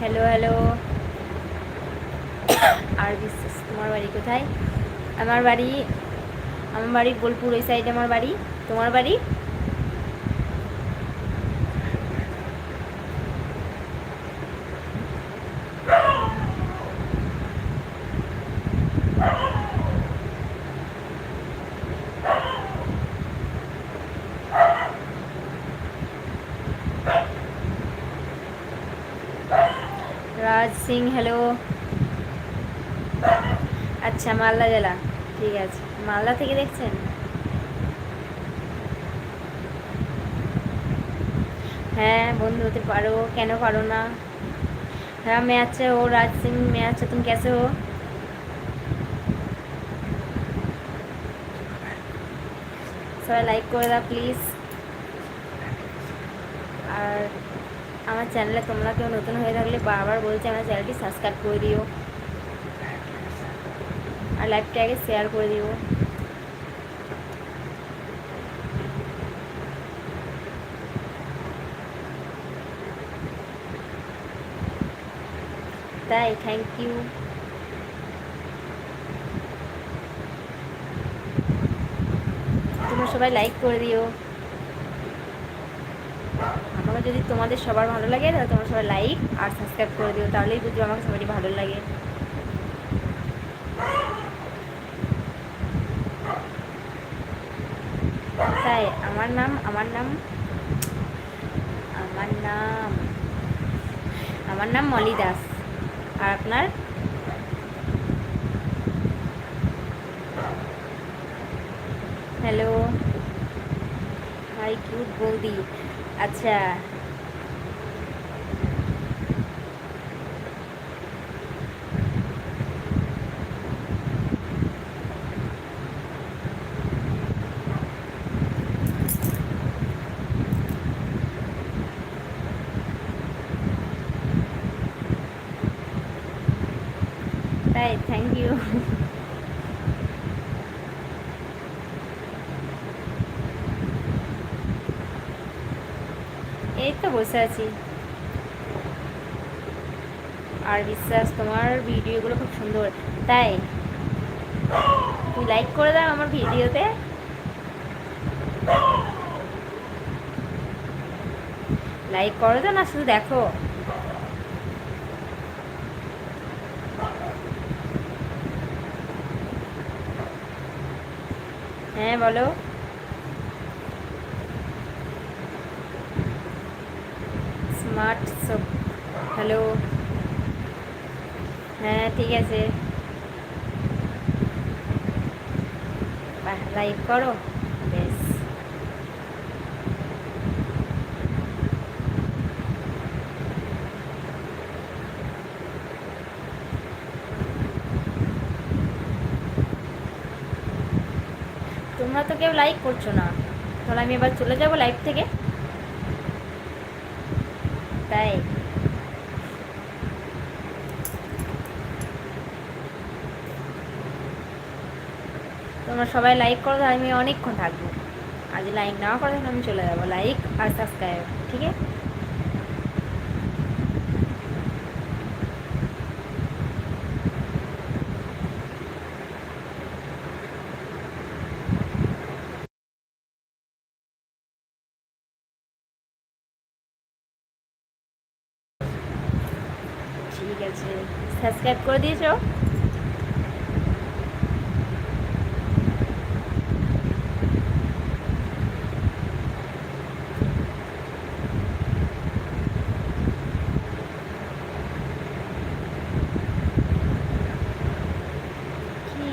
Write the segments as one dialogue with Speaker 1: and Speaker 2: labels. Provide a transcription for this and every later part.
Speaker 1: Hello hello আর বিশ্বাস তোমার বাড়ি কোথায়? আমার বাড়ি আমার বাড়ি বোলপুর, ওই সাইডে আমার বাড়ি। তোমার বাড়ি? রাজ সিং হ্যালো আচ্ছা মালদা জেলা ঠিক আছে মালদা থেকে দেখছেন হ্যাঁ বন্ধু হতে পারো কেন পারো না হ্যাঁ मैं अच्छा हो राज सिंह मैं अच्छा तुम कैसे हो সবাই লাইক করে দাও প্লিজ আর আমার চ্যানেলে তোমরা কেউ নতুন হয়ে থাকলে বারবার বলছি আমার চ্যানেলটি সাবস্ক্রাইব করে দিও। আর লাইভটা আগে শেয়ার করে দিও। তাই থ্যাংক ইউ তোমরা সবাই লাইক করে দিও। যদি তোমাদের সবার ভালো লাগে, তাহলে তোমরা সবাই লাইক আর সাবস্ক্রাইব করে দিও, তাহলেই বুঝব আমাকে সবারই ভালো লাগে। তাই, আমার নাম আমার নাম আমার নাম আমার নাম মলি দাস। আর আপনার? হ্যালো হাই কিউট বৌদি। আচ্ছা তাই থ্যাংক ইউ এই তো বসে আছি। আর বিশ্বাস, তোমার ভিডিওগুলো খুব সুন্দর। তাই, তুমি লাইক করে দাও আমার ভিডিওতে। লাইক করো তো না, শুধু দেখো। হ্যাঁ বলো। স্মার্ট সব হ্যালো। হ্যাঁ ঠিক আছে। লাইক করো। তোমরা তো কেউ লাইক করছ না। তাহলে আমি এবার চলে যাব লাইভ থেকে। তাই। তোমরা সবাই লাইক করো, তাহলে আমি অনেকক্ষণ থাকব। যদি লাইক না করো আমি চলে যাব। লাইক আর সাবস্ক্রাইব ঠিক আছে ঠিক আছে সাবস্ক্রাইব করে দিয়েছ কি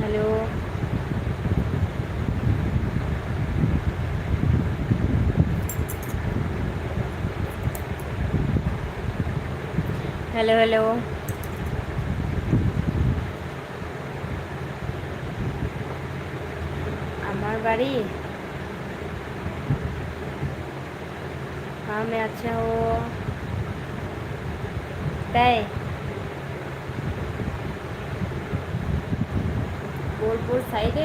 Speaker 1: হ্যালো হ্যালো হ্যালো আমার বাড়ি हाँ मैं अच्छा हूँ তাই বোলপুর সাইডে